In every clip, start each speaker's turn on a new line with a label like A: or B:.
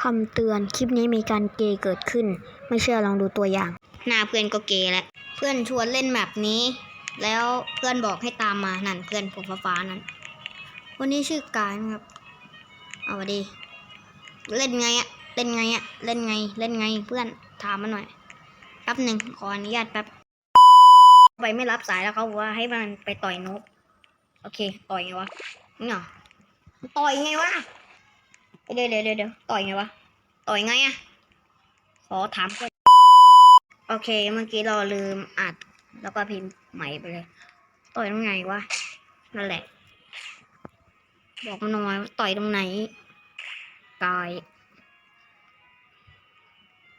A: คำเตือนคลิปนี้มีการเกย์เกิดขึ้น ไม่เชื่อลองดูตัวอย่าง หน้าเพื่อนก็เกย์แล้วเพื่อนชวนเล่นแบบนี้ แล้วเพื่อนบอกให้ตามมานั่นเพื่อนผมฟ้าๆนั่นวันนี้ชื่อกายนะครับ เอาวะดี เล่นไงอะเล่นไงอะเล่นไง เล่นไงเพื่อนถามมาหน่อยแป๊บหนึ่งขออนุญาตแป๊บไปไม่รับสายแล้วเขาบอกว่าให้มันไปต่อยนก โอเค ต่อยไงวะนี่เหรอต่อยไงวะ เดี๋ยวเดี๋ยวเดี๋ยวต่อยไงวะ ต่อยไงอะขอถามก่อนโอเค เมื่อกี้เราลืมอัด แล้วก็พิมพ์ใหม่ไปเลย ต่อยตรงไหนวะ นั่นแหละ บอกมาหน่อยต่อยตรงไหนกาย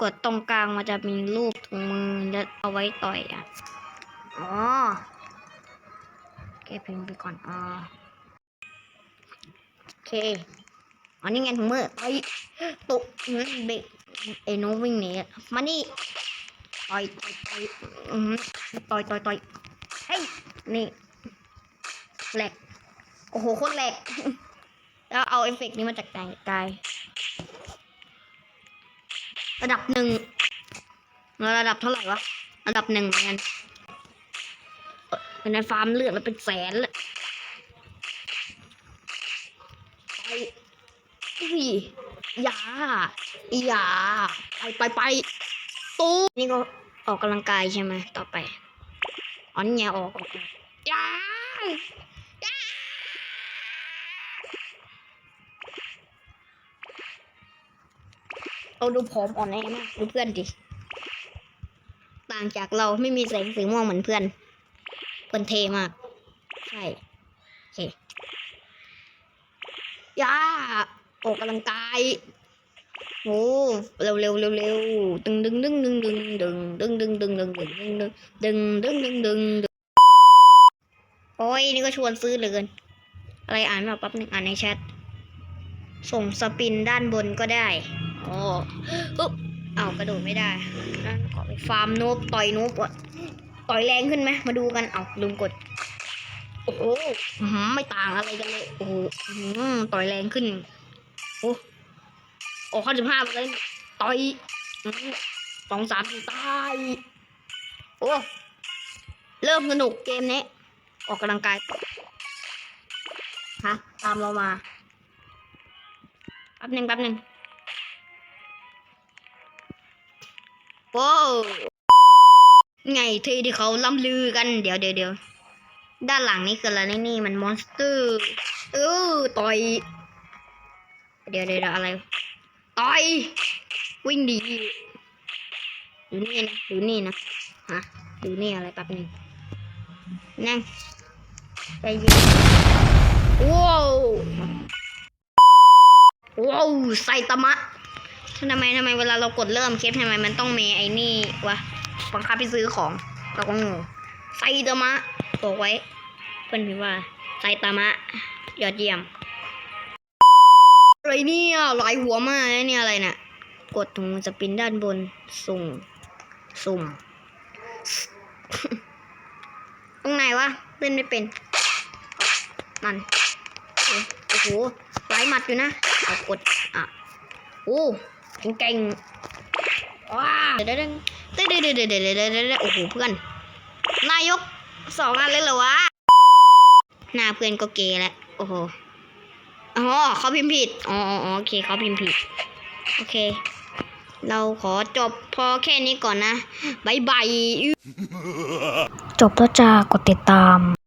A: กดตรงกลางมันจะมีรูปถุงมือแล้วเอาไว้ต่อยอะ อ๋อแกพิมพ์ไปก่อน อ๋อ โอเค อันนี้ไงถุงมือไอ้ตุกเฮ้ยเบกไอ้โน้ตวิ่งหนีมานี่ต่อยต่อยต่อยอือหือต่อยต่อยต่อยเฮ้ยนี่แหลกโอ้โหโคตรแหลกแล้วเอาเอฟเฟกต์นี้มาจากไหนกายระดับหนึ่งแล้วระดับเท่าไหร่วะระดับหนึ่งเหมือนกันเอ่อเป็นในฟาร์มเลือดมันเป็นแสนเลย อุ้ยอย่าอย่าไปไปไปตู้นี่ก็ออกกำลังกายใช่ไหมต่อไปอ๋อนี่ไงออกออกอย่าอย่าเราดูผอมอ่อนแอมากดูเพื่อนดิต่างจากเราไม่มีแสงสีม่วงเหมือนเพื่อนเพื่อนเทมาก ใช่โอเคย่า ออกกำลังกายโอ้เร็วเร็วเร็วเร็วดึงดึงดึงดึงดึงดึงดึงดึงดึงดึงดึงดึงดึงดึงดึงดึงดึงโอ้ยนี่ก็ชวนซื้อเหลือเกิน อะไรอ่านม่ออกแป๊บหนึ่งอ่านในแชทส่งสปินด้านบนก็ได้โอ้อุ๊บเอากระโดดไม่ได้นั่นขอไปฟาร์มโนบต่อยโนบก่อนต่อยแรงขึ้นไหมมาดูกันเอาลืมกดโอ้โหไม่ต่างอะไรกันเลยโอ้โหต่อยแรงขึ้น โอ้โอ้ข้อสิบห้าเลยต่อยอื้อหือสองสามสี่ตายโอ้เริ่มสนุกเกมนี้ ออกกำลังกายฮะตามเรามาแป๊บหนึ่งแป๊บหนึ่งโว้วไงที่ที่เขาล่ำลือกัน เดี๋ยวเดี๋ยวเดี๋ยวด้านหลังนี่คืออะไรนี่มันมอนสเตอร์ เออต่อย เดี๋ยวเดี๋ยวอะไรต่อยวิ่งดีอยู่นี่นะอยู่นี่นะฮะอยู่นี่อะไรแป๊บนึงนั่งใจเย็นว้าวว้าวไซตามะทำไมทำไมเวลาเรากดเริ่มคลิปทำไมมันต้องมีไอ้นี่วะบังคับให้ซื้อของเราก็งงไซตามะบอกไว้เพื่อนพิมพ์ว่าไซตามะยอดเยี่ยม อะไรเนี่ยหลายหัวมากเนี่ยอะไรนะ่ะ กดตรงจะปินด้านบนสุ่มสุ่มตรงไหนวะเล่นไม่เป็น มันโอ้โหหลายหมัดอยู่นะเอากดอะโอ้เก่งว้าเดี๋เดี๋เดี๋เดี๋เดี๋เดี๋โอ้โหเพื่อน นายกสองอันเลยเหรอวะหน้าเพื่อนก็เกย์แล้วโอ้โห อ๋อเขาพิมพ์ผิด อ๋อโอเคเขาพิมพ์ผิด โอเค เราขอจบพอแค่นี้ก่อนนะบายบาย จบแล้วจ้ากดติดตาม